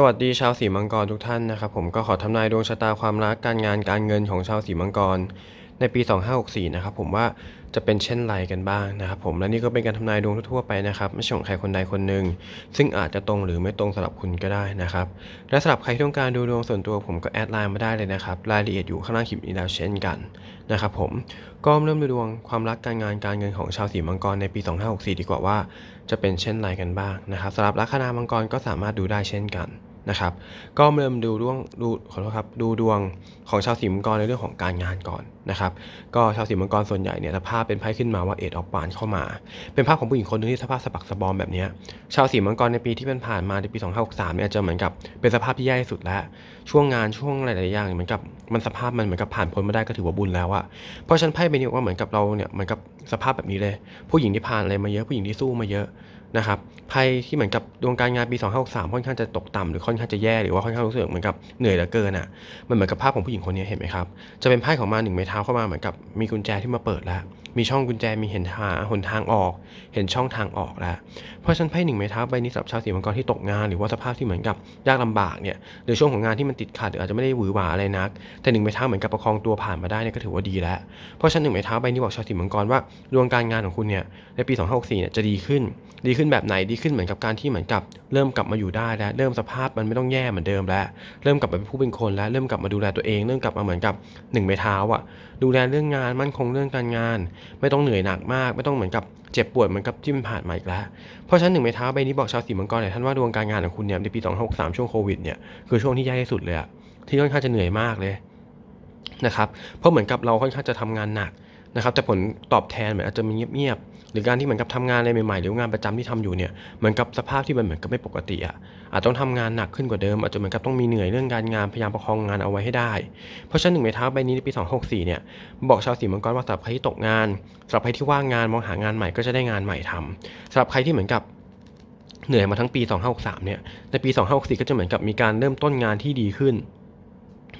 สวัสดีชาวสีมังกรทุกท่านนะครับผมก็ขอทำนายดวงชะตาความรักการงานการเงินของชาวสีมังกร ในปี 2564 นะครับผมว่าจะเป็นเช่นไรกันบ้างนะครับผมและนี่ก็เป็นการทำนายดวงทั่วไปนะครับไม่ใช่ของใครคนใดคนหนึ่งซึ่งอาจจะตรงหรือไม่ตรงสำหรับคุณก็ได้นะครับและสำหรับใครที่ต้องการดูดวงส่วนตัวผมก็แอดไลน์มาได้เลยนะครับรายละเอียดอยู่ข้างล่างคลิปนี้แล้วเช่นกันนะครับผมก็เริ่มดูดวงความรักการงานการเงินของชาวสีมังกรในปี 2564 ดีกว่าว่า จะเป็นเช่นไรกันบ้างนะครับสำหรับลัคนามังกรก็สามารถดูได้เช่นกัน นะครับ ก็เริ่มดูดวงดูขอโทษครับดูดวงของชาวสีมังกรในเรื่องของการงานก่อนนะครับ ก็ชาวสีมังกรส่วนใหญ่เนี่ยสภาพเป็นไพ่ขึ้นมาว่าเอ็ดออกปานเข้ามา เป็นภาพของผู้หญิงคนหนึงที่สภาพสะบักสะบอมแบบนี้ชาวสีมังกรในปีที่ผ่านมาในปี 2563เนี่ยจะเหมือนกับเป็นสภาพที่แย่ที่สุดแล้ว ช่วงงานช่วงหลายๆอย่างเหมือนกับมันสภาพมันเหมือนกับผ่านพ้นมาได้ก็ถือว่าบุญแล้วอะเพราะฉันไพ่ใบนี้ว่าเหมือนกับเราเนี่ยเหมือนกับสภาพแบบนี้เลย ผู้หญิงที่ผ่านอะไรมาเยอะผู้หญิงที่สู้มาเยอะ นะครับไพ่ที่เหมือนกับดวงการงานปี2563ค่อนข้างจะตกต่ำหรือค่อนข้างจะแย่หรือว่าค่อนข้างรู้สึกเหมือนกับเหนื่อยเหลือเกินอะมันเหมือนกับภาพของผู้หญิงคนนี้เห็นไหมครับจะเป็นไพ่ของมาหนึ่งไม้เท้าเข้ามาเหมือนกับมีกุญแจที่มาเปิดแล้ว มีช่องกุญแจมีเห็นทางหนทางออก เห็นช่องทางออกแล้ว เพราะฉะนันไพ่หนึ่งไม้เท้าใบนี้สำหรับชาวสีมังกรที่ตกงานหรือว่าสภาพที่เหมือนกับยากลำบากเนี่ยหรือช่วงของงานที่มันติดขัดหรืออาจจะไม่ได้หวือหวาอะไรนัก แต่หนึ่งไม้เท้าเหมือนกับประคองตัวผ่านมาได้เนี่ยก็ถือว่าดีแล้วเพราะฉะนันหนึ่งไม้เท้าใบนี้บอกชาวสีมังกรว่าดวงการงานของคุณเนี่ยในปี 2564เนี่ยจะดีขึ้น ดีขึ้นแบบไหนดีขึ้นเหมือนกับการที่เหมือนกับ เริ่มกลับมาอยู่ได้แล้ว เริ่มสภาพมันไม่ต้องแย่เหมือนเดิมแล้ว เริ่มกลับมาเป็นผู้เป็นคนแล้วเริ่มกลับมาดูแลตัวเอง เริ่มกลับมาเหมือนกับหนึ่งไม้เท้าอะดูแลเรื่องงานมั่นคงเรื่องการงาน ไม่ต้องเหนื่อยหนักมาก ไม่ต้องเหมือนกับเจ็บปวดเหมือนกับที่มันผ่านมาอีกแล้ว เพราะฉะนั้นหนึ่งไม้เท้าใบนี้บอกชาวสีมังกรหลายท่านว่าดวงการงานของคุณเนี่ยในปี 263 ช่วงโควิดเนี่ยคือช่วงที่แย่ที่สุดเลยอะที่ค่อนข้างจะเหนื่อยมากเลยนะครับเพราะเหมือนกับเราค่อนข้างจะทำงานหนัก นะครับแต่ผลตอบแทนเหมือนอาจจะมีเงียบๆหรือการที่เหมือนกับทำงานอะไรใหม่ๆ หรืองานประจำที่ทำอยู่เนี่ยเหมือนกับสภาพที่มันเหมือนกับไม่ปกติอะอาจต้องทำงานหนักขึ้นกว่าเดิม อาจจะเหมือนกับต้องมีเหนื่อยเรื่องการงานพยายามประคองงานเอาไว้ให้ได้ เพราะฉะนั้นหนึ่งไม้เท้าใบนี้ในปี 264 เนี่ยบอกชาวสีมังกรว่าสำหรับใครที่ตกงานสำหรับใครที่ว่างงานมองหางานใหม่ก็จะได้งานใหม่ทำสำหรับใครที่เหมือนกับเหนื่อยมาทั้งปี 2563 เนี่ย ในปี 2564 ก็จะเหมือนกับมีการเริ่มต้นงานที่ดีขึ้น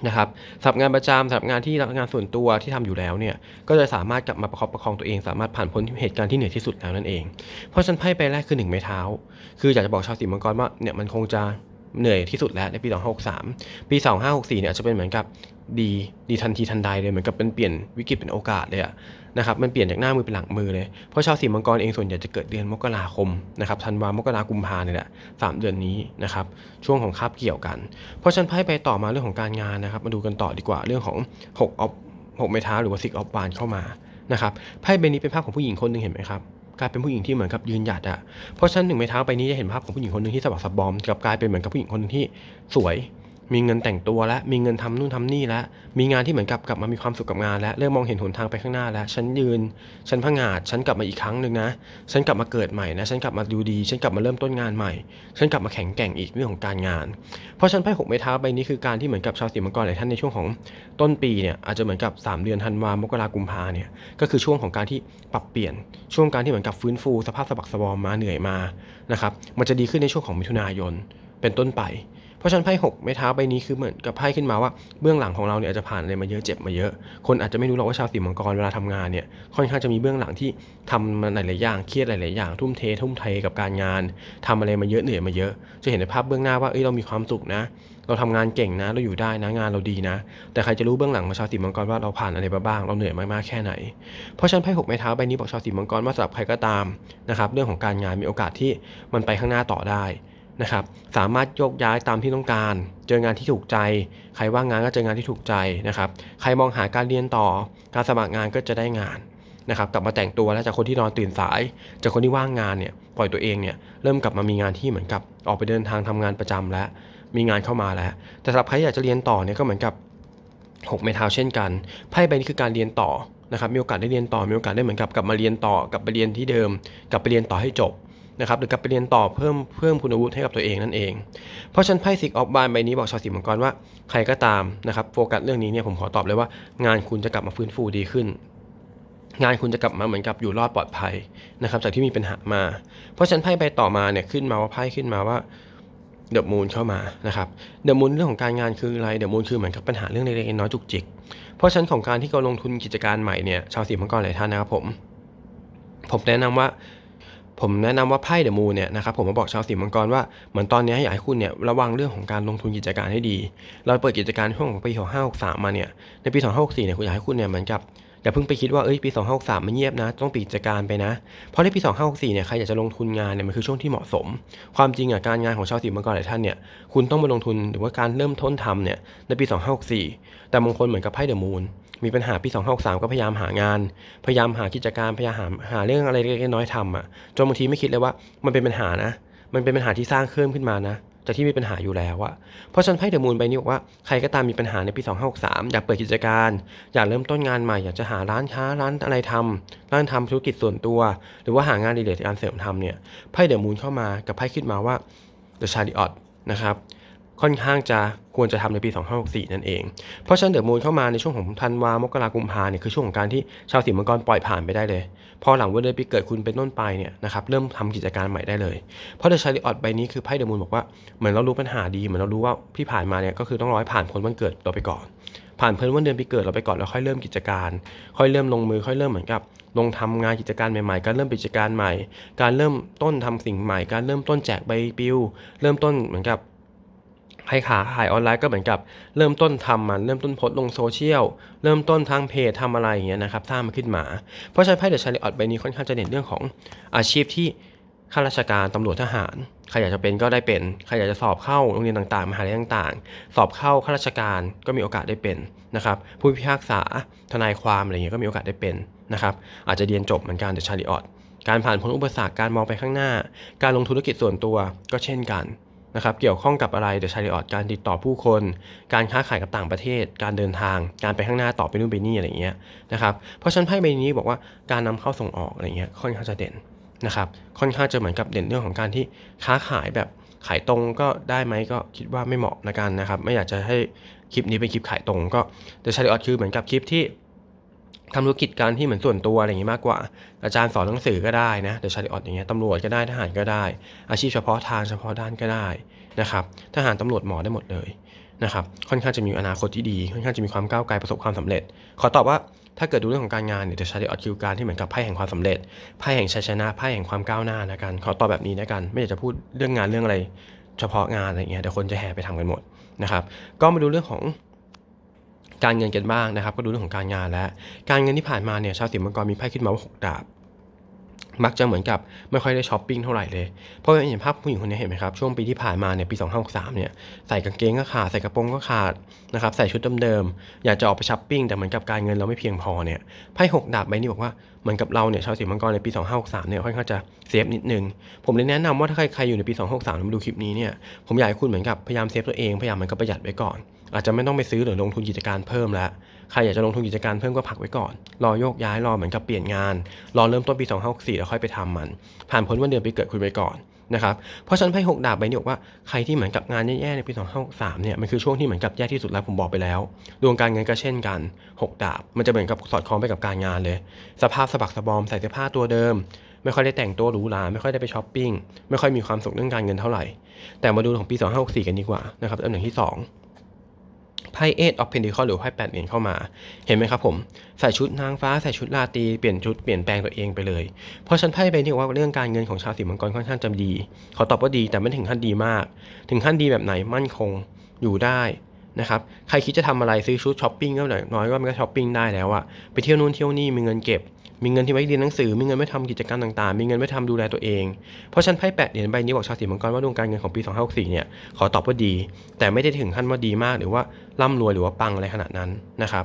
นะครับสำหรับงานประจำสำหรับงานที่งานส่วนตัวที่ทำอยู่แล้วเนี่ยก็จะสามารถกลับมาประคับประคองตัวเอง สามารถผ่านพ้นเหตุการณ์ที่เหนื่อยที่สุดแล้วนั่นเอง เพราะฉันไพ่ไปแรกคือหนึ่งไม้เท้า คืออยากจะบอกชาวสีมังกรว่าเนี่ยมันคงจะ เหนื่อยที่สุดแล้วในปี 2563 ปี 2564 เนี่ยจะเป็นเหมือนกับดีดีทันทีทันใดเลยเหมือนกับเป็นเปลี่ยนวิกฤตเป็นโอกาสเลยอะนะครับมันเปลี่ยนจากหน้ามือเป็นหลังมือเลย เพราะชาวสีมังกรเองส่วนใหญ่จะเกิดเดือนมกราคมนะครับธันวามกรากุมภาเนี่ยแหละสามเดือนนี้นะครับช่วงของคาบเกี่ยวกัน เพราะฉันไพ่ไปต่อมาเรื่องของการงานนะครับมาดูกันต่อดีกว่าเรื่องของ6ออฟ6ไม้เท้าหรือว่าซิกออฟบานเข้ามานะครับไพ่ใบนี้เป็นภาพของผู้หญิงคนหนึ่งเห็นไหมครับ กลายเป็นผู้หญิงที่เหมือนกับยืนหยัดอะเพราะฉะนันหนึ่งไม้เท้าไปนี้จะเห็นภาพของผู้หญิงคนหนึ่งที่สะบักสะบอมกับกลายเป็นเหมือนกับผู้หญิงคนหนึ่งที่สวย มีเงินแต่งตัวแล้วมีเงินทำนู่นทำนี่แล้วมีงานที่เหมือนกับกลับมามีความสุขกับงานแล้วเริ่มมองเห็นหนทางไปข้างหน้าแล้วฉันยืน ฉันพังงาดฉันกลับมาอีกครั้งหนึ่งนะ ฉันกลับมาเกิดใหม่นะ ฉันกลับมาดูดี ฉันกลับมาเริ่มต้นงานใหม่ ฉันกลับมาแข็งแกร่งอีกเรื่องของการงาน เพราะฉันไพ่หกไม้เท้าใบนี้คือการที่เหมือนกับชาวสีมังกรหลายท่านในช่วงของต้นปีเนี่ยอาจจะเหมือนกับ 3 เดือนธันวามกรากุมภาเนี่ยก็คือช่วงของการที่ปรับเปลี่ยนช่วงการที่เหมือนกับฟื้นฟูสภาพสะบักสะบอมมาเหนื่อยมานะครับมันจะดีขึ้นในช่วงของมิถุนายนเป็นต้นไป ราะฉะนันไพ่หกไม้เท้าใบนี้คือเหมือนกับไพ่ขึ้นมาว่าเบื้องหลังของเราเนี่ยอาจจะผ่านอะไรมาเยอะเจ็บมาเยอะ คนอาจจะไม่รู้หรอกว่าชาวสีมังกรเวลาทำงานเนี่ยค่อนข้างจะมีเบื้องหลังที่ทำมาหลายๆอย่างเครียดหลายๆอย่าง ทุ่มเท ทุ่มเทกับการงานทำอะไรมาเยอะเหนื่อยมาเยอะ จะเห็นในภาพเบื้องหน้าว่าเอ้ยเรามีความสุขนะ เราทำงานเก่งนะเราอยู่ได้นะงานเราดีนะ แต่ใครจะรู้เบื้องหลังของชาวสีมังกรว่าเราผ่านอะไรมาบ้างเราเหนื่อยมากๆแค่ไหน เพราะฉะนันไพ่หกไม้เท้าใบนี้บอกชาวสีมังกรว่าสำหรับใครก็ตามนะครับเรื่องของการงานมีโอกาสที่มันไปข้างหน้าต่อได้ นะครับ สามารถโยกย้ายตามที่ต้องการ เจองานที่ถูกใจ ใครว่างงานก็เจองานที่ถูกใจนะครับ ใครมองหาการเรียนต่อ การสมัครงานก็จะได้งานนะครับกลับมาแต่งตัวแล้วจากคนที่นอนตื่นสาย จากคนที่ว่างงานเนี่ยปล่อยตัวเองเนี่ยเริ่มกลับมามีงานที่เหมือนกับออกไปเดินทางทำงานประจำแล้ว มีงานเข้ามาแล้ว แต่สำหรับใครที่อยากจะเรียนต่อเนี่ยก็เหมือนกับหกไม้เท้าเช่นกันไพ่ใบนี้คือการเรียนต่อนะครับมีโอกาสได้เรียนต่อมีโอกาสได้เหมือนกับกลับมาเรียนต่อกลับไปเรียนที่เดิม กลับไปเรียนต่อให้จบ นะครับหรือกลับไปเรียนต่อเพิ่มเพิ่มคุณวุฒิให้กับตัวเองนั่นเอง เพราะฉันไพ่สิกออฟบานใบนี้บอกชาวสีมังกรว่าใครก็ตามนะครับโฟกัสเรื่องนี้เนี่ยผมขอตอบเลยว่า งานคุณจะกลับมาฟื้นฟูดีขึ้น งานคุณจะกลับมาเหมือนกับอยู่รอดปลอดภัยนะครับจากที่มีปัญหามา เพราะฉันไพ่ใบต่อมาเนี่ยขึ้นมาว่าไพ่ขึ้นมาว่าเดอะมูนเข้ามานะครับเดอะมูนเรื่องของการงานคืออะไรเดอะมูนคือเหมือนกับปัญหาเรื่องเล็กๆน้อยจุกจิก เพราะฉะนั้นของการที่เราลงทุนกิจการใหม่เนี่ยชาวสีมังกรหลายท่านนะครับผมผมแนะนำว่า ผมแนะนำว่าไพ่เดอะมูนเนี่ยนะครับผมมาบอกชาวสีมังกรว่าเหมือนตอนนี้อยากให้คุณเนี่ยระวังเรื่องของการลงทุนกิจการให้ดี เราเปิดกิจการช่วงของปี2563มมาเนี่ยในปี2564เนี่ยคุณอยากให้คุณเนี่ยเหมือนกับอย่าเพิ่งไปคิดว่าเอ้ยปี2563มันเงียบนะ ต้องปิดกิจการไปนะ เพราะในปี 2564เนี่ยใครอยากจะลงทุนงานเนี่ยมันคือช่วงที่เหมาะสม ความจริงอะการงานของชาวสีมังกรหลายท่านเนี่ยคุณต้องมาลงทุนหรือว่าการเริ่มต้นทำเนี่ยในปี 2564แต่บางคนเหมือนกับไพ่เดอะมูน มีปัญหาปี2563 ก็พยายามหางาน พยายามหากิจการพยายามหาเรื่องอะไรเล็กน้อยทำอะจนบางทีไม่คิดเลยว่ามันเป็นปัญหานะ มันเป็นปัญหาที่สร้างเพิ่มขึ้นมานะจากที่มีปัญหาอยู่แล้วอะเพราะฉะนันไพ่เดอะมูนใบนี้บอกว่าใครก็ตามมีปัญหาในปี 2563 อยากเปิดกิจการ อยากเริ่มต้นงานใหม่ อยากจะหาร้านค้าร้านอะไรทำร้านทำธุรกิจส่วนตัว หรือว่าหางานดีเลกการเสริมทำเนี่ย ไพ่เดอะมูนเข้ามากับไพ่ขึ้นมาว่า The Chariot นะครับ ค่อนข้างจะควรจะทำในปี 2564 นั่นเอง เพราะฉะนั้นเดอะมูนเข้ามาในช่วงของธันวามกรากุมภาเนี่ยคือช่วงของการที่ชาวสีมังกรปล่อยผ่านไปได้เลย พอหลังวันเดือนปีเกิดคุณเป็นต้นไปเนี่ยนะครับเริ่มทำกิจการใหม่ได้เลย เพราะเดอะชาริออตใบนี้คือไพ่เดอะมูนบอกว่าเหมือนเรารู้ปัญหาดีเหมือนเรารู้ว่าที่ผ่านมาเนี่ยก็คือต้องร้อยผ่านพ้นวันเกิดเราไปก่อน ผ่านเพ้นวันเดือนปีเกิดเราไปก่อนแล้วค่อยเริ่มกิจการ ค่อยเริ่มลงมือค่อยเริ่มเหมือนกับลงทำงานกิจการใหม่ๆ การเริ่มกิจการใหม่ การเริ่มต้นทำสิ่งใหม่ การเริ่มต้นแจกใบปลิว เริ่มต้นเหมือนกับ ให้ขาขายออนไลน์ก็เหมือนกับเริ่มต้นทำมันเริ่มต้นโพสลงโซเชียลเริ่มต้นทางเพจทำอะไรอย่างเงี้ยนะครับสร้างมันขึ้นมา เพราะฉะนั้นไพ่เดอะชาริออตใบนี้ค่อนข้างจะเด่นเรื่องของอาชีพที่ข้าราชการตำรวจทหารใครอยากจะเป็นก็ได้เป็นใครอยากจะสอบเข้าโรงเรียนต่างๆมหาลัยต่างๆ สอบเข้าข้าราชการก็มีโอกาสได้เป็นนะครับผู้พิพากษาทนายความอะไรเงี้ยก็มีโอกาสได้เป็นนะครับอาจจะเรียนจบเหมือนกันเดอะชาริออตการผ่านพ้นอุปสรรคการมองไปข้างหน้า การลงธุรกิจส่วนตัวก็เช่นกัน นะครับเกี่ยวข้องกับอะไรเดอะชาริออตการติดต่อผู้คน การค้าขายกับต่างประเทศ การเดินทาง การไปข้างหน้าต่อไปนู่นไปนี่อะไรเงี้ยนะครับเพราะฉะนันไพ่ใบนี้บอกว่าการนำเข้าส่งออกอะไรเงี้ยค่อนข้างจะเด่นนะครับค่อนข้างจะเหมือนกับเด่นเรื่องของการที่ค้าขายแบบขายตรงก็ได้ไหมก็คิดว่าไม่เหมาะนะกันนะครับ ไม่อยากจะให้คลิปนี้เป็นคลิปขายตรงก็เดอะชาริออตคือเหมือนกับคลิปที่ ทำธุรกิจการที่เหมือนส่วนตัวอะไรอย่างนี้มากกว่า อาจารย์สอนหนังสือก็ได้นะเดอะชาริออตอย่างเงี้ยตำรวจก็ได้ทหารก็ได้ อาชีพเฉพาะทางเฉพาะด้านก็ได้นะครับทหารตำรวจหมอได้หมดเลยนะครับค่อนข้างจะมีอนาคตที่ดีค่อนข้างจะมีความก้าวไกลประสบความสำเร็จ ขอตอบว่าถ้าเกิดดูเรื่องของการงานเนี่ยเดชาริออตคือการที่เหมือนกับไพ่แห่งความสำเร็จไพ่แห่งชัยชนะไพ่แห่งความก้าวหน้านะกันขอตอบแบบนี้นะกันไม่อยากจะพูดเรื่องงานเรื่องอะไร เฉพาะงานอะไรเงี้ยเดี๋ยวคนจะแห่ไปทำกันหมดนะครับก็มาดูเรื่องของ การเงินกันบ้างนะครับ ก็ดูเรื่องของการงานแล้วการเงินที่ผ่านมาเนี่ยชาวสิงห์มังกรมีไพ่ขึ้นมาว่าหกดาบมักจะเหมือนกับไม่ค่อยได้ช้อปปิ้งเท่าไหร่เลย เพราะเห็นภาพผู้หญิงคนนี้เห็นไหมครับ ช่วงปีที่ผ่านมาเนี่ยปี 2563เนี่ยใส่กางเกงก็ขาด ใส่กระโปรงก็ขาดนะครับใส่ชุดเดิมๆอยากจะออกไปช้อปปิ้งแต่เหมือนกับการเงินเราไม่เพียงพอเนี่ยไพ่หกดาบใบนี้บอกว่าเหมือนกับเราเนี่ยชาวสิงห์มังกรในปี 2563เนี่ยค่อนข้างจะเซฟนิดนึง ผมเลยแนะนำว่าถ้าใครใครอยู่ในปี 2563มาดูคลิปนี้เนี่ยผมอยากให้คุณเหมือนกับพยายามเซฟตัวเองพยายามเหมือนกับประหยัดไว้ก่อน อาจจะไม่ต้องไปซื้อหรือลงทุนกิจการเพิ่มแล้วใครอยากจะลงทุนกิจการเพิ่มก็พักไว้ก่อน รอโยกย้ายรอเหมือนกับเปลี่ยนงาน รอเริ่มต้นปี2564แล้วค่อยไปทำมัน ผ่านพ้นวันเดือนปีเกิดคุณไปก่อนนะครับเพราะฉะนันไพ่หกดาบใบนี้บอกว่าใครที่เหมือนกับงานแย่ๆในปี2563เนี่ยมันคือช่วงที่เหมือนกับแย่ที่สุดแล้วผมบอกไปแล้วดวงการเงินก็เช่นกันหกดาบ มันจะเหมือนกับสอดคล้องไปกับการงานเลย สภาพสะบักสะบอมใส่เสื้อผ้าตัวเดิมไม่ค่อยได้แต่งตัวหรูหราไม่ค่อยได้ไปช้อปปิ้งไม่ค่อยมีความสุขเรื่องการเงินเท่าไหร่ แต่มาดูของปี 2564 กันดีกว่านะครับอันดับที่สอง ไพ่เอทออฟเพนดิคอหรือไพ่แปดเหรียญเข้ามา เห็นไหมครับผม ใส่ชุดนางฟ้าใส่ชุดราตรีเปลี่ยนชุดเปลี่ยนแปลงตัวเองไปเลย เพราะฉันไพ่ใบนี้บอกว่าเรื่องการเงินของชาวสิมังกรค่อนข้างจะดี ขอตอบว่าดีแต่ไม่ถึงขั้นดีมาก ถึงขั้นดีแบบไหนมั่นคงอยู่ได้นะครับ ใครคิดจะทำอะไรซื้อชุดช้อปปิ้งก็หน่อยน้อยก็มันก็ช้อปปิ้งได้แล้วอะไปเที่ยวนู่นเที่ยวนี่มีเงินเก็บ มีเงินที่ไว้เรียนหนังสือ มีเงินไว้ทำกิจการมต่างๆ มีเงินไว้ทำดูแลตัวเอง เพราะฉันไพ่แปดเหรียญใบนี้บอกชาวสิงห์มังกรว่าดวงการเงินของปี 2564 เนี่ย ขอตอบว่าดี แต่ไม่ได้ถึงขั้นว่าดีมากหรือว่า ร่ำรวยหรือว่าปังอะไรขนาดนั้นนะครับ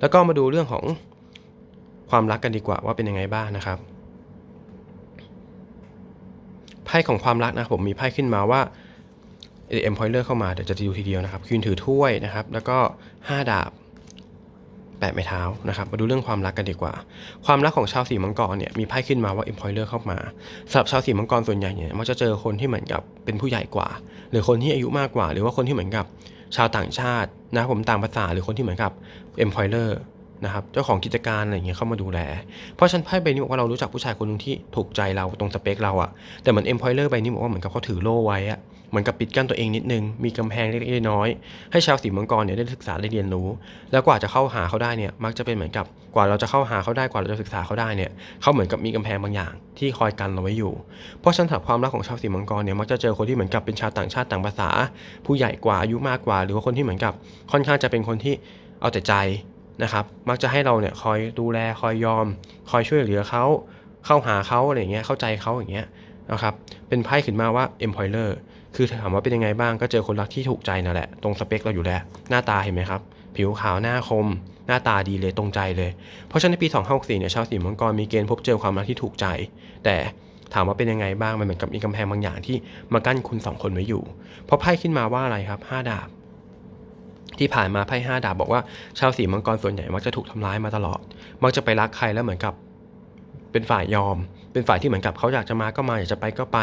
แล้วก็มาดูเรื่องของความรักกันดีกว่าว่าเป็นยังไงบ้างนะครับไพ่ของความรักนะผมมีไพ่ขึ้นมาว่าเอ็มพอยเลอร์เข้ามาเดี๋ยวจะดูทีเดียวนะครับคืนถือถ้วยนะครับ แล้วก็ 5 ดาบแปะไม้เท้านะครับ มาดูเรื่องความรักกันดีกว่า ความรักของชาวสีมังกรเนี่ยมีไพ่ขึ้นมาว่า employer เข้ามาสำหรับชาวสีมังกรส่วนใหญ่เนี่ยมักจะเจอคนที่เหมือนกับเป็นผู้ใหญ่กว่า หรือคนที่อายุมากกว่า หรือว่าคนที่เหมือนกับ ชาวต่างชาตินะผมต่างภาษาหรือคนที่เหมือนกับ employer นะครับเจ้าของกิจการอะไรอย่างเงี้ยเข้ามาดูแล เพราะฉันไพ่ใบนี้บอกว่าเรารู้จักผู้ชายคนหนึงที่ถูกใจเราตรงสเปคเราอะแต่เหมือน employer ใบนี้บอกว่าเหมือนกับเขาถือโล่ไว้อะ เหมือนกับปิดกั้นตัวเองนิดนึง มีกำแพงเล็กๆน้อยๆให้ชาวสีมังกรเนี่ยได้ศึกษาได้เรียนรู้ แล้วกว่าจะเข้าหาเขาได้เนี่ยมักจะเป็นเหมือนกับกว่าเราจะเข้าหาเขาได้กว่าเราจะศึกษาเขาได้เนี่ยเขาเหมือนกับมีกำแพงบางอย่าง ที่คอยกันเราไว้อยู่ เพราะฉะนันถับความรักของชาวสีมังกรเนี่ยมักจะเจอคนที่เหมือนกับเป็นชาวต่างชาติต่างภาษา ผู้ใหญ่กว่าอายุมากกว่า หรือว่าคนที่เหมือนกับ ค่อนข้างจะเป็นคนที่เอาแต่ใจนะครับมักจะให้เราเนี่ยคอยดูแลคอยยอม คอยช่วยเหลือเขาเข้าหาเขาอะไรอย่างเงี้ยเข้าใจเขาอย่างเงี้ยนะครับเป็นไพ่ขึ้นมาว่า employer คือถามว่าเป็นยังไงบ้างก็เจอคนรักที่ถูกใจนั่นแหละ ตรงสเปคเราอยู่แล้ว หน้าตาเห็นไหมครับ ผิวขาวหน้าคม หน้าตาดีเลยตรงใจเลย เพราะฉะนั้นในปี 2564เนี่ยชาวสีมังกรมีเกณฑ์พบเจอความรักที่ถูกใจ แต่ถามว่าเป็นยังไงบ้างมันเหมือนกับมีกำแพงบางอย่างที่มากั้นคุณสองคนไว้อยู่ เพราะไพ่ขึ้นมาว่าอะไรครับห้าดาบ ที่ผ่านมาไพ่ห้าดาบบอกว่าชาวสีมังกรส่วนใหญ่มักจะถูกทำร้ายมาตลอด มักจะไปรักใครแล้วเหมือนกับเป็นฝ่ายยอม เป็นฝ่ายที่เหมือนกับเขาอยากจะมาก็มาอยากจะไปก็ไป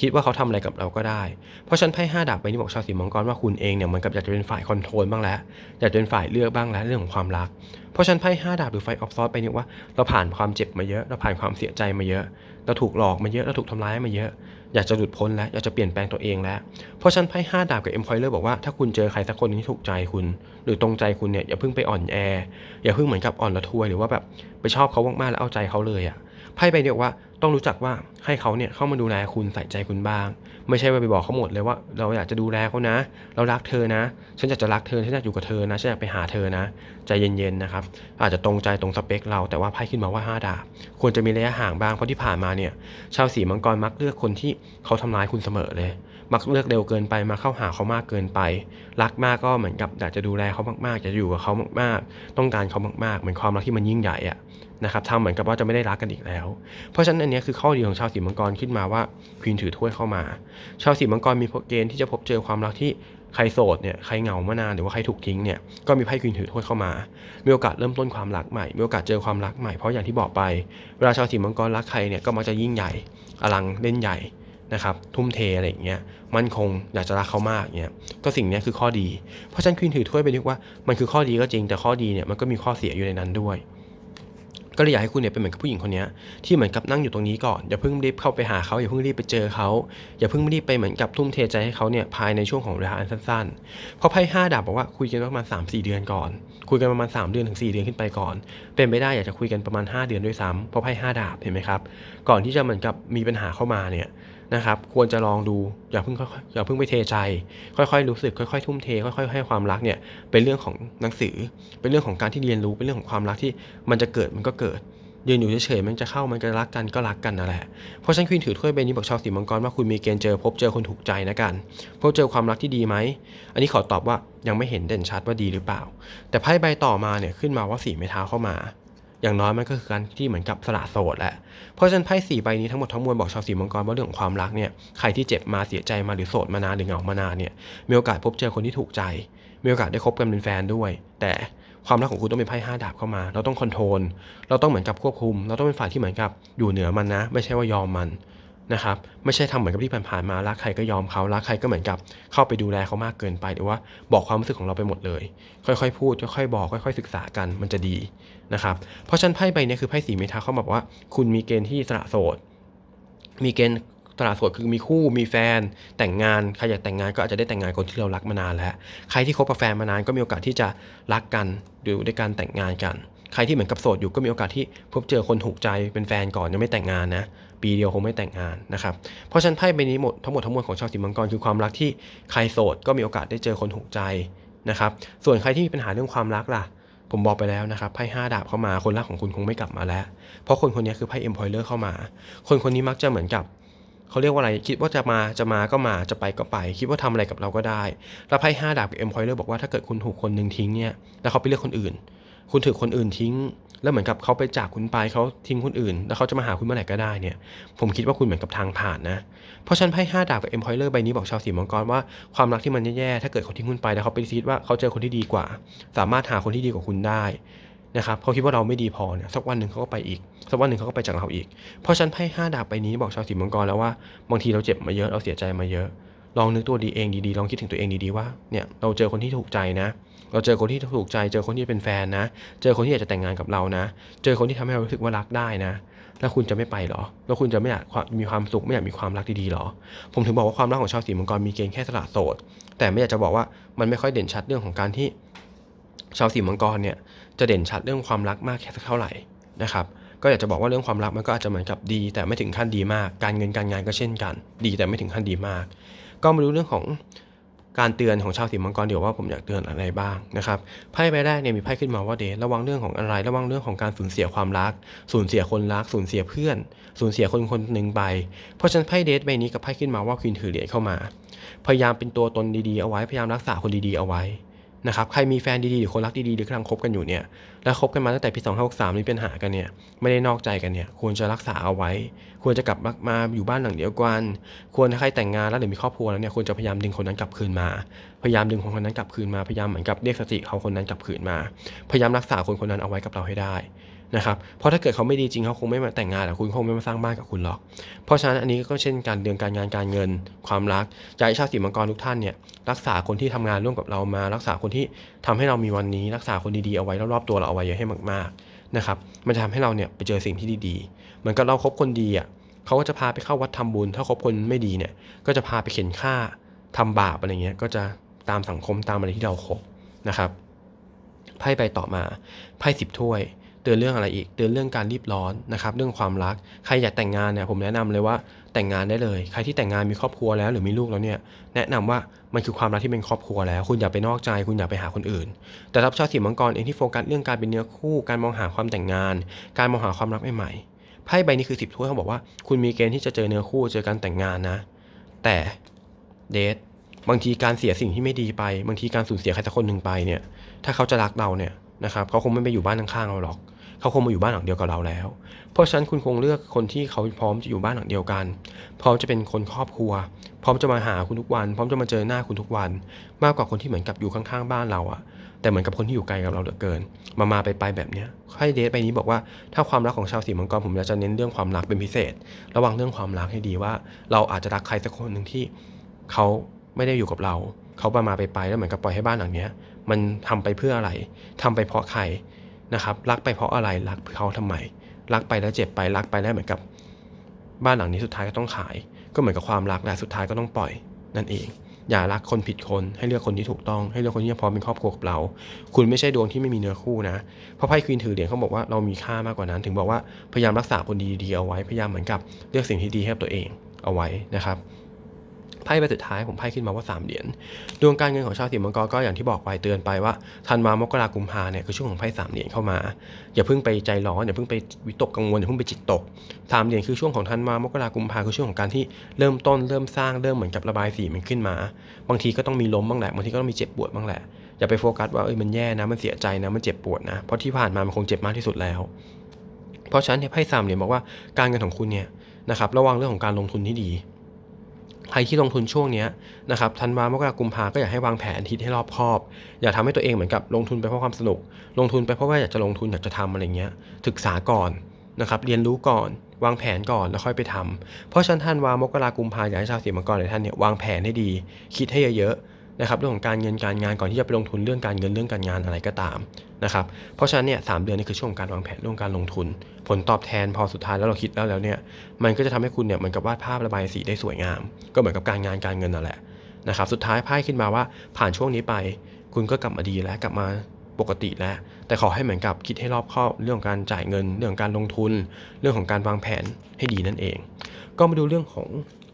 คิดว่าเขาทำอะไรกับเราก็ได้ เพราะฉันไพ่ห้าดาบใบนี้บอกชาวสีมังกรว่าคุณเองเนี่ยเหมือนกับอยากจะเป็นฝ่ายคอนโทรลบ้างแล้วอยากจะเป็นฝ่ายเลือกบ้างแล้วเรื่องของความรัก เพราะฉันไพ่ห้าดาบหรือไฟออฟซอสไปนี่ว่าเราผ่านความเจ็บมาเยอะเราผ่านความเสียใจมาเยอะ เราถูกหลอกมาเยอะเราถูกทำร้ายมาเยอะ อยากจะหลุดพ้นแล้วอยากจะเปลี่ยนแปลงตัวเองแล้ว เพราะฉันไพ่ห้าดาบกับเอ็มพอยเลอร์บอกว่าถ้าคุณเจอใครสักคนที่ถูกใจคุณ หรือตรงใจคุณเนี่ยอย่าเพิ่งไปอ่อนแออย่าเพิ่งเหมือนกับอ่อนละทวยหรือว่าแบบไปชอบเขามากๆแล้วเอาใจเขาเลยอะ่ะ ไพ่ใบเนี้ยวว่าต้องรู้จักว่าให้เขาเนี่ยเข้ามาดูแลคุณใส่ใจคุณบ้าง ไม่ใช่ว่าไปบอกเขาหมดเลยว่า เราอยากจะดูแลเขานะ เรารักเธอนะ ฉันอยากจะรักเธอฉันอยากอยู่กับเธอนะฉันอยากไปหาเธอนะใจเย็นๆนะครับอาจจะตรงใจตรงสเปคเราแต่ว่าไพ่ขึ้นมาว่าห้าดาบควรจะมีระยะห่างบ้างเพราะที่ผ่านมาเนี่ยชาวสีมังกรมักเลือกคนที่เขาทำร้ายคุณเสมอเลย มักเลือกเร็วเกินไปมาเข้าหาเขามากเกินไป รักมากก็เหมือนกับอยากจะดูแลเขามากๆอยากจะอยู่กับเขามากๆ ต้องการเขามากๆ เหมือนความรักที่มันยิ่งใหญ่อะนะครับทำเหมือนกับว่าจะไม่ได้รักกันอีกแล้ว เพราะฉะนั้นอันนี้คือข้อดีของชาวสีมังกรขึ้นมาว่าควีนถือถ้วยเข้ามา ชาวสีมังกรมีเกณฑ์ที่จะพบเจอความรักที่ใครโสดเนี่ยใครเหงามานานหรือว่าใครถูกทิ้งเนี่ยก็มีไพ่ควีนถือถ้วยเข้ามา มีโอกาสเริ่มต้นความรักใหม่ มีโอกาสเจอความรักใหม่เพราะอย่างที่บอกไป เวลาชาวสีมังกรรักใครเนี่ยก็มักจะยิ่งใหญ่ อลังเล่นใหญ่ นะครับทุ่มเทอะไรอย่างเงี้ยมั่นคงอยากจะรักเขามากเนี่ยก็สิ่งนี้คือข้อดี เพราะฉะนั้นควีนถือถ้วยไปนึกว่ามันคือข้อดีก็จริงแต่ข้อดีเนี่ยมันก็มีข้อเสียอยู่ในนั้นด้วย ก็เลยอยากให้คุณเนี่ยเป็นเหมือนกับผู้หญิงคนนี้ที่เหมือนกับนั่งอยู่ตรงนี้ก่อนอย่าเพิ่งรีบเข้าไปหาเขาอย่าเพิ่งรีบไปเจอเขาอย่าเพิ่งรีบไปเหมือนกับทุ่มเทใจให้เขาเนี่ยภายในช่วงของเวลาอันสั้นๆเพราะไพ่ห้าดาบบอกว่าคุยกันประมาณ3 4 เดือนก่อน คุยกันประมาณ 3 เดือนถึง 4 เดือนขึ้นไปก่อน เป็นไปได้อยากจะคุยกันประมาณ 5 เดือนด้วยซ้ำเพราะไพ่ห้าดาบเห็นไหมครับก่อนที่จะเหมือนกับมีปัญหาเข้ามาเนี่ย นะครับ ควรจะลองดูอย่าเพิ่งค่อยอย่าเพิ่งไปเทใจ ค่อยๆ รู้สึก ค่อยๆ ทุ่มเท ค่อยๆ ให้ความรักเนี่ย เป็นเรื่องของหนังสือ เป็นเรื่องของการที่เรียนรู้ เป็นเรื่องของความรักที่มันจะเกิดมันก็เกิด ยืนอยู่เฉยๆ มันจะเข้า มันจะรักกันก็รักกันนั่นแหละ เพราะฉันควีนถือถ้วยใบนี้บอกชาวสีมังกรว่าคุณมีเกณฑ์เจอพบเจอคนถูกใจนะกัน พบเจอความรักที่ดีไหม อันนี้ขอตอบว่ายังไม่เห็นเด่นชัดว่าดีหรือเปล่า แต่ไพ่ใบต่อมาเนี่ยขึ้นมาว่าสีไม้เท้าเข้ามา อย่างน้อยมันก็คือการที่เหมือนกับสละโสดแหละ เพราะฉะนั้นไพ่สี่ใบนี้ทั้งหมดทั้งมวลบอกชาวสีมังกรว่าเรื่องของความรักเนี่ยใครที่เจ็บมาเสียใจมาหรือโสดมานานหรือเหงามานานเนี่ยมีโอกาสพบเจอคนที่ถูกใจ มีโอกาสได้คบกันเป็นแฟนด้วย แต่ความรักของคุณต้องเป็นไพ่ห้าดาบเข้ามา เราต้องคอนโทรล เราต้องเหมือนกับควบคุม เราต้องเป็นฝ่ายที่เหมือนกับอยู่เหนือมันนะ ไม่ใช่ว่ายอมมัน นะครับไม่ใช่ทำเหมือนกับที่ผ่านๆมารักใครก็ยอมเขารักใครก็เหมือนกับเข้าไปดูแลเขามากเกินไปหรือว่าบอกความรู้สึกของเราไปหมดเลย ค่อยๆ พูดค่อยๆบอกค่อย ๆ ศึกษากันมันจะดีนะครับเพราะฉะนั้นไพ่ใบนี้คือไพ่สีเมทาเขาบอกว่า คุณมีเกณฑ์ที่สละโสด มีเกณฑ์ตลาดสดคือมีคู่มีแฟนแต่งงานใครอยากแต่งงานก็อาจจะได้แต่งงานคนที่เรารักมานานแล้ว ใครที่คบกับแฟนมานานก็มีโอกาสที่จะรักกันอยู่ด้วยการแต่งงานกัน ใครที่เหมือนกับโสดอยู่ก็มีโอกาสที่พบเจอคนถูกใจเป็นแฟนก่อนยังไม่แต่งงานนะ ปีเดียวคงไม่แต่งงานนะครับเพราะฉะนั้นไพ่ใบนี้หมดทั้งหมดทั้งมวลของชาวสีมังกรคือความรักที่ใครโสดก็มีโอกาสได้เจอคนถูกใจนะครับส่วนใครที่มีปัญหาเรื่องความรักล่ะผมบอกไปแล้วนะครับไพ่ห้าดาบเข้ามาคนรักของคุณคงไม่กลับมาแล้ว เพราะคนคนนี้คือไพ่เอ็มพอยเลอร์เข้ามา คนคนนี้มักจะเหมือนกับเขาเรียกว่าอะไรคิดว่าจะมาจะมาก็มาจะไปก็ไป คิดว่าทำอะไรกับเราก็ได้ แล้วไพ่ห้าดาบกับเอ็มพอยเลอร์บอกว่าถ้าเกิดคุณถูกคนหนึ่งทิ้งเนี่ยแล้วเขาไปเลือกคนอื่น คุณถือคนอื่นทิ้ง แล้วเหมือนกับเขาไปจากคุณไปเขาทิ้งคนอื่น แล้วเขาจะมาหาคุณเมื่อไหร่ก็ได้เนี่ย ผมคิดว่าคุณเหมือนกับทางผ่านนะ เพราะฉันไพ่ห้าดาบกับเอ็มพอยเลอร์ใบนี้บอกชาวสีมังกรว่าความรักที่มันแย่ๆถ้าเกิดเขาทิ้งคุณไปแล้วเขาไปคิดว่าเขาเจอคนที่ดีกว่า สามารถหาคนที่ดีกว่าคุณได้นะครับเขาคิดว่าเราไม่ดีพอเนี่ยสักวันหนึ่งเขาก็ไปอีก สักวันหนึ่งเขาก็ไปจากเราอีก เพราะฉันไพ่ห้าดาบใบนี้บอกชาวสีมังกรแล้วว่าบางทีเราเจ็บมาเยอะเราเสียใจมาเยอะ ลองนึกตัวดีเองดีๆลองคิดถึงตัวเองดีๆว่าเนี่ยเราเจอคนที่ถูกใจนะ เราเจอคนที่ถูกใจ เจอคนที่เป็นแฟนนะ เจอคนที่อยากจะแต่งงานกับเรานะ เจอคนที่ทำให้เรารู้สึกว่ารักได้นะ แล้วคุณจะไม่ไปหรอ แล้วคุณจะไม่อยากมีความสุขไม่อยากมีความรักดีๆหรอ ผมถึงบอกว่าความรักของชาวสีมังกรมีเกณฑ์แค่สละโสด แต่ไม่อยากจะบอกว่ามันไม่ค่อยเด่นชัดเรื่องของการที่ ชาวสีมังกรเนี่ยจะเด่นชัดเรื่องความรักมากแค่เท่าไหร่นะครับก็อยากจะบอกว่าเรื่องความรักมันก็อาจจะเหมือนกับดี แต่ไม่ถึงขั้นดีมาก การเงินการงานก็เช่นกัน ดีแต่ไม่ถึงขั้นดีมาก ก็มาดูเรื่องของ การเตือนของชาวสีมังกรเดี๋ยวว่าผมอยากเตือนอะไรบ้างนะครับไพ่ใบแรกเนี่ยมีไพ่ขึ้นมาว่าเดทระวังเรื่องของอะไร ระวังเรื่องของการสูญเสียความรัก สูญเสียคนรัก สูญเสียเพื่อน สูญเสียคนคนหนึ่งไป เพราะฉะนั้นไพ่เดทใบนี้กับไพ่ขึ้นมาว่าควีนถือเหรียญเข้ามา พยายามเป็นตัวตนดีๆเอาไว้ พยายามรักษาคนดีๆเอาไว้ นะครับใครมีแฟนดีๆหรือคนรักดีๆหรือกำลังคบกันอยู่เนี่ยแล้วคบกันมาตั้งแต่ปี2563มีปัญหากันเนี่ยไม่ได้นอกใจกันเนี่ยควรจะรักษาเอาไว้ ควรจะกลับมาอยู่บ้านหลังเดียวกัน ควรถ้าใครแต่งงานแล้วหรือมีครอบครัวแล้วเนี่ยควรจะพยายามดึงคนนั้นกลับคืนมา พยายามดึงคนคนนั้นกลับคืนมาพยายามเหมือนกับเรียกสติเขาคนนั้นกลับคืนมา พยายามรักษาคนคนนั้นเอาไว้กับเราให้ได้ นะครับเพราะถ้าเกิดเขาไม่ดีจริงเขาคงไม่มาแต่งงานกับคุณคงไม่มาสร้างบ้านกับคุณหรอก เพราะฉะนั้นอันนี้ก็เช่นการเดือนการงานการเงิน ความรักอยากให้ชาวสีมังกรทุกท่านเนี่ยรักษาคนที่ทำงานร่วมกับเรามา รักษาคนที่ทำให้เรามีวันนี้ รักษาคนดีๆเอาไว้รอบๆตัวเราเอาไว้เยอะให้มากๆนะครับมันจะทำให้เราเนี่ยไปเจอสิ่งที่ดีๆเหมือนกับเราคบคนดีอะเขาก็จะพาไปเข้าวัดทำบุญ ถ้าคบคนไม่ดีเนี่ยก็จะพาไปเข็นฆ่าทำบาปอะไรเงี้ยก็จะตามสังคมตามอะไรที่เราคบนะครับไพ่ไปต่อมาไพ่สิบถ้วย เตือนเรื่องอะไรอีก เตือนเรื่องการรีบร้อนนะครับเรื่องความรัก ใครอยากแต่งงานเนี่ยผมแนะนำเลยว่าแต่งงานได้เลย ใครที่แต่งงานมีครอบครัวแล้วหรือมีลูกแล้วเนี่ยแนะนำว่ามันคือความรักที่เป็นครอบครัวแล้ว คุณอย่าไปนอกใจ คุณอย่าไปหาคนอื่น แต่รับชาวสีมังกรเองที่โฟกัสเรื่องการเป็นเนื้อคู่ การมองหาความแต่งงาน การมองหาความรักใหม่ๆไพ่ใบนี้คือสิบถ้วยเขาบอกว่าคุณมีเกณฑ์ที่จะเจอเนื้อคู่เจอการแต่งงานนะ แต่เดทบางทีการเสียสิ่งที่ไม่ดีไป บางทีการสูญเสียใครสักคนหนึ่งไปเนี่ยถ้าเขาจะรักเราเนี่ยนะครับเขาคงไม่ไปอยู่บ้านข้างๆเราหรอก เขาคงมาอยู่บ้านหลังเดียวกับเราแล้ว เพราะฉะนั้นคุณคงเลือกคนที่เขาพร้อมจะอยู่บ้านหลังเดียวกัน พร้อมจะเป็นคนครอบครัว พร้อมจะมาหาคุณทุกวัน พร้อมจะมาเจอหน้าคุณทุกวัน มากกว่าคนที่เหมือนกับอยู่ข้างๆบ้านเราอะแต่เหมือนกับคนที่อยู่ไกลกับเราเหลือเกิน มามาไปไปแบบเนี้ยให้เดทไปนี้บอกว่าถ้าความรักของชาวสีมังกรผมอยาจะเน้นเรื่องความรักเป็นพิเศษ ระวังเรื่องความรักให้ดีว่า เราอาจจะรักใครสักคนหนึ่งที่เขาไม่ได้อยู่กับเรา เขามามาไปไปแล้วเหมือนกับปล่อยให้บ้านหลังเนี้ยมันทำไปเพื่ออะไรทำไปเพราะใคร นะครับรักไปเพราะอะไรรักเขาทำไม รักไปแล้วเจ็บไปรักไปแล้วเหมือนกับ บ้านหลังนี้สุดท้ายก็ต้องขาย ก็เหมือนกับความรักแหละสุดท้ายก็ต้องปล่อยนั่นเอง อย่ารักคนผิดคนให้เลือกคนที่ถูกต้อง ให้เลือกคนที่จะพร้อมเป็นครอบครัวกับเรา คุณไม่ใช่ดวงที่ไม่มีเนื้อคู่นะเพราะไพ่ควีนถือเหรียญเขาบอกว่าเรามีค่ามากกว่านั้น ถึงบอกว่าพยายามรักษาคนดีๆเอาไว้พยายามเหมือนกับเลือกสิ่งที่ดีให้ตัวเองเอาไว้นะครับ ไพ่ใบสุดท้ายผมไพ่ขึ้นมาว่าสามเหรียญดวงการเงินของชาวสีมังกรก็อย่างที่บอกไปเตือนไปว่าธันวามกรากุมภาเนี่ยคือช่วงของไพ่สามเหรียญเข้ามา อย่าเพิ่งไปใจร้อนอย่าเพิ่งไปวิตกกังวลอย่าเพิ่งไปจิตตกสามเหรียญคือช่วงของธันวามกรากุมภาคือช่วงของการที่เริ่มต้นเริ่มสร้างเริ่มเหมือนกับระบายสีมันขึ้นมา บางทีก็ต้องมีล้มบ้างแหละบางทีก็ต้องมีเจ็บปวดบ้างแหละอย่าไปโฟกัสว่าเอ้ยมันแย่นะมันเสียใจนะมันเจ็บปวดนะเพราะที่ผ่านมามันคงเจ็บมากที่สุดแล้ว เพราะฉะนั้นเนี่ยไพ่สามเหรียญบอกว่าการเงินของคุณเนี่ยนะครับระวังเรื่องของการลงทุนที่ดี ใครที่ลงทุนช่วงนี้นะครับธันวามกรากุมพาก็อยากให้วางแผนทิศให้รอบคอบ อย่าทำให้ตัวเองเหมือนกับลงทุนไปเพราะความสนุก ลงทุนไปเพราะว่าอยากจะลงทุนอยากจะทำอะไรเงี้ยศึกษาก่อนนะครับเรียนรู้ก่อน วางแผนก่อนแล้วค่อยไปทำเพราะฉะนั้นธันวามกรากุมภาอยากให้ชาวสีมังกรหลายท่านเนี่ยวางแผนให้ดี คิดให้เยอะๆ นะครับเรื่องของการเงินการงานก่อนที่จะไปลงทุนเรื่องการเงินเรื่องการงานอะไรก็ตามนะครับเพราะฉะนั้นเนี่ยสามเดือนนี่คือช่วงการวางแผนเรื่องการลงทุน ผลตอบแทนพอสุดท้ายแล้วเราคิดแล้วแล้วเนี่ยมันก็จะทำให้คุณเนี่ยเหมือนกับวาดภาพระบายสีได้สวยงาม ก็เหมือนกับการงานการเงินนั่นแหละนะครับสุดท้ายไพ่ขึ้นมาว่าผ่านช่วงนี้ไป คุณก็กลับมาดีแล้วกลับมาปกติแล้ว แต่ขอให้เหมือนกับคิดให้รอบคอบเรื่องของการจ่ายเงิน เรื่องการลงทุน เรื่องของการวางแผนให้ดีนั่นเอง ก็มาดูเรื่องของ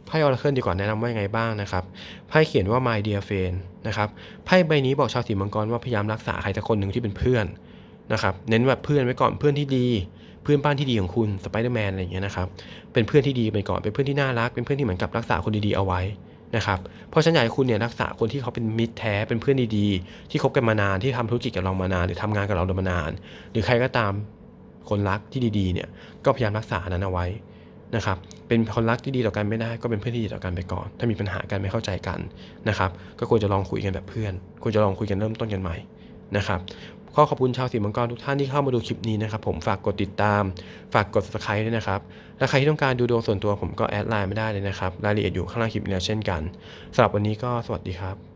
ไพ่ออร์เคิลดีกว่าแนะนำว่ายังไงบ้างนะครับไพ่เขียนว่า my dear friend นะครับไพ่ใบนี้บอกชาวสีมังกรว่าพยายามรักษาใครสักคนหนึ่งที่เป็นเพื่อนนะครับเน้นแบบเพื่อนไว้ก่อนเพื่อนที่ดี เพื่อนบ้านที่ดีของคุณสไปเดอร์แมนอะไรอย่างเงี้ยนะครับเป็นเพื่อนที่ดีไปก่อนเป็นเพื่อนที่น่ารักเป็นเพื่อนที่เหมือนกับรักษาคนดีๆเอาไว้นะครับเพราะฉันอยากให้คุณเนี่ยรักษาคนที่เขาเป็นมิตรแท้เป็นเพื่อนดีๆ ที่คบกันมานานที่ทำธุรกิจกับเรามานานหรือทำงานกับเรามานาน หรือใครก็ตามคนรักที่ดีๆเนี่ยก็พยายามรักษานั้นเอาไว้ นะครับเป็นคนรักที่ดีต่อกันไม่ได้ก็เป็นเพื่อนที่ดีต่อกันไปก่อน ถ้ามีปัญหากันไม่เข้าใจกันนะครับก็ควรจะลองคุยกันแบบเพื่อน ควรจะลองคุยกันเริ่มต้นกันใหม่นะครับก็ขอบคุณชาวสีมังกรทุกท่านที่เข้ามาดูคลิปนี้นะครับผมฝากกดติดตาม ฝากกด subscribe ด้วยนะครับและใครที่ต้องการดูดวงส่วนตัวผมก็แอดไลน์ไม่ได้เลยนะครับรายละเอียดอยู่ข้างล่างคลิปนี้แล้วเช่นกันสำหรับวันนี้ก็สวัสดีครับ